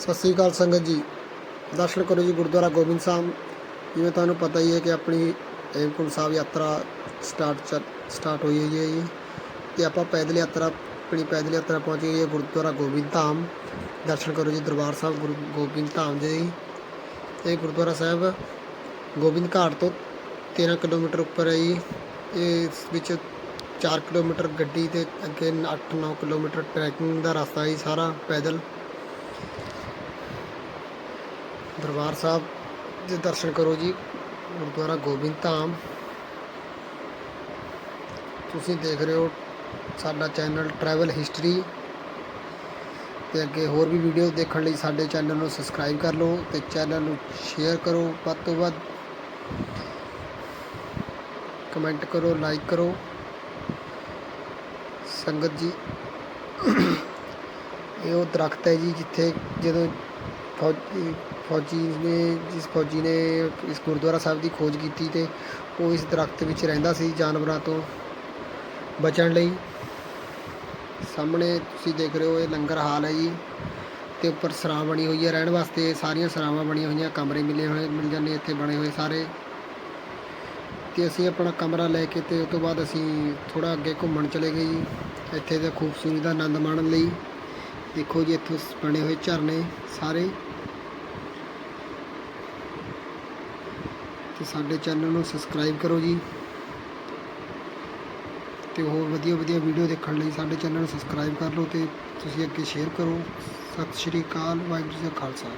ਸਤਿ ਸ੍ਰੀ ਅਕਾਲ ਸੰਗਤ ਜੀ। ਦਰਸ਼ਨ ਕਰੋ ਜੀ ਗੁਰਦੁਆਰਾ ਗੋਬਿੰਦ ਸਾਹਿਬ। ਜਿਵੇਂ ਤੁਹਾਨੂੰ ਪਤਾ ਹੀ ਹੈ ਕਿ ਆਪਣੀ ਹੇਮਕੁੰਟ ਸਾਹਿਬ ਯਾਤਰਾ ਸਟਾਰਟ ਸਟਾਰਟ ਹੋਈ ਹੋਈ ਹੈ ਜੀ। ਤੇ ਆਪਾਂ ਪੈਦਲ ਯਾਤਰਾ, ਆਪਣੀ ਪੈਦਲ ਯਾਤਰਾ ਪਹੁੰਚ ਗਈ ਗੁਰਦੁਆਰਾ ਗੋਬਿੰਦ ਧਾਮ। ਦਰਸ਼ਨ ਕਰੋ ਜੀ ਦਰਬਾਰ ਸਾਹਿਬ ਗੁਰੂ ਗੋਬਿੰਦ ਧਾਮ ਜੀ। ਇਹ ਗੁਰਦੁਆਰਾ ਸਾਹਿਬ ਗੋਬਿੰਦ ਘਾਟ ਤੋਂ 13 ਕਿਲੋਮੀਟਰ ਉੱਪਰ ਹੈ ਜੀ। ਇਸ ਵਿੱਚ 4 ਕਿਲੋਮੀਟਰ ਗੱਡੀ ਤੇ ਅੱਗੇ 8-9 ਕਿਲੋਮੀਟਰ ਟਰੈਕਿੰਗ ਦਾ ਰਸਤਾ ਹੈ ਜੀ ਸਾਰਾ ਪੈਦਲ। ਦਰਬਾਰ ਸਾਹਿਬ ਦੇ ਦਰਸ਼ਨ ਕਰੋ ਜੀ। ਗੁਰਦੁਆਰਾ ਗੋਬਿੰਦ ਧਾਮ। ਤੁਸੀਂ ਦੇਖ ਰਹੇ ਹੋ ਸਾਡਾ ਚੈਨਲ ਟਰੈਵਲ ਹਿਸਟਰੀ। ਤੇ ਅੱਗੇ ਹੋਰ ਵੀ ਵੀਡੀਓ ਦੇਖਣ ਲਈ ਸਾਡੇ ਚੈਨਲ ਨੂੰ ਸਬਸਕ੍ਰਾਈਬ ਕਰ ਲਓ ਤੇ ਚੈਨਲ ਨੂੰ ਸ਼ੇਅਰ ਕਰੋ। ਵੱਧ ਤੋਂ ਵੱਧ ਕਮੈਂਟ ਕਰੋ, ਲਾਈਕ ਕਰੋ। ਸੰਗਤ ਜੀ, ਇਹ ਉਹ ਦਰਖਤ ਹੈ ਜੀ ਜਿੱਥੇ ਜਦੋਂ ਫੌਜੀ ਫੌਜੀ ਨੇ, ਜਿਸ ਫੌਜੀ ਨੇ ਇਸ ਗੁਰਦੁਆਰਾ ਸਾਹਿਬ ਦੀ ਖੋਜ ਕੀਤੀ ਤੇ ਉਹ ਇਸ ਦਰਖਤ ਵਿੱਚ ਰਹਿੰਦਾ ਸੀ ਜਾਨਵਰਾਂ ਤੋਂ ਬਚਣ ਲਈ। ਸਾਹਮਣੇ ਤੁਸੀਂ ਦੇਖ ਰਹੇ ਹੋ, ਇਹ ਲੰਗਰ ਹਾਲ ਹੈ ਜੀ। ਤੇ ਉੱਪਰ ਸਰਾਂ ਬਣੀ ਹੋਈ ਹੈ। ਰਹਿਣ ਵਾਸਤੇ ਸਾਰੀਆਂ ਸਰਾਵਾਂ ਬਣੀਆਂ ਹੋਈਆਂ, ਕਮਰੇ ਮਿਲੇ ਹੋਏ, ਮਿਲ ਜਾਂਦੇ ਇੱਥੇ ਬਣੇ ਹੋਏ ਸਾਰੇ। ਤੇ ਅਸੀਂ ਆਪਣਾ ਕਮਰਾ ਲੈ ਕੇ ਤੇ ਉਸ ਤੋਂ ਬਾਅਦ ਅਸੀਂ ਥੋੜਾ ਅੱਗੇ ਘੁੰਮਣ ਚਲੇ ਗਏ ਜੀ। ਇੱਥੇ ਦੇ ਖੂਬਸੂਰਤੀ ਦਾ ਆਨੰਦ ਮਾਣਨ ਲਈ। ਦੇਖੋ ਜੀ, ਇੱਥੋਂ ਬਣੇ ਹੋਏ ਝਰਨੇ ਸਾਰੇ। ਤੇ ਸਾਡੇ ਚੈਨਲ ਨੂੰ ਸਬਸਕ੍ਰਾਈਬ ਕਰੋ ਜੀ। ਤੇ ਹੋਰ ਵਧੀਆ ਵਧੀਆ ਵੀਡੀਓ ਦੇਖਣ ਲਈ ਸਾਡੇ ਚੈਨਲ ਨੂੰ ਸਬਸਕ੍ਰਾਈਬ ਕਰ ਲਓ ਤੇ ਤੁਸੀਂ ਅੱਗੇ ਸ਼ੇਅਰ ਕਰੋ। ਸਤਿ ਸ਼੍ਰੀ ਅਕਾਲ, ਵਾਹਿਗੁਰੂ ਜੀ ਕਾ ਖਾਲਸਾ।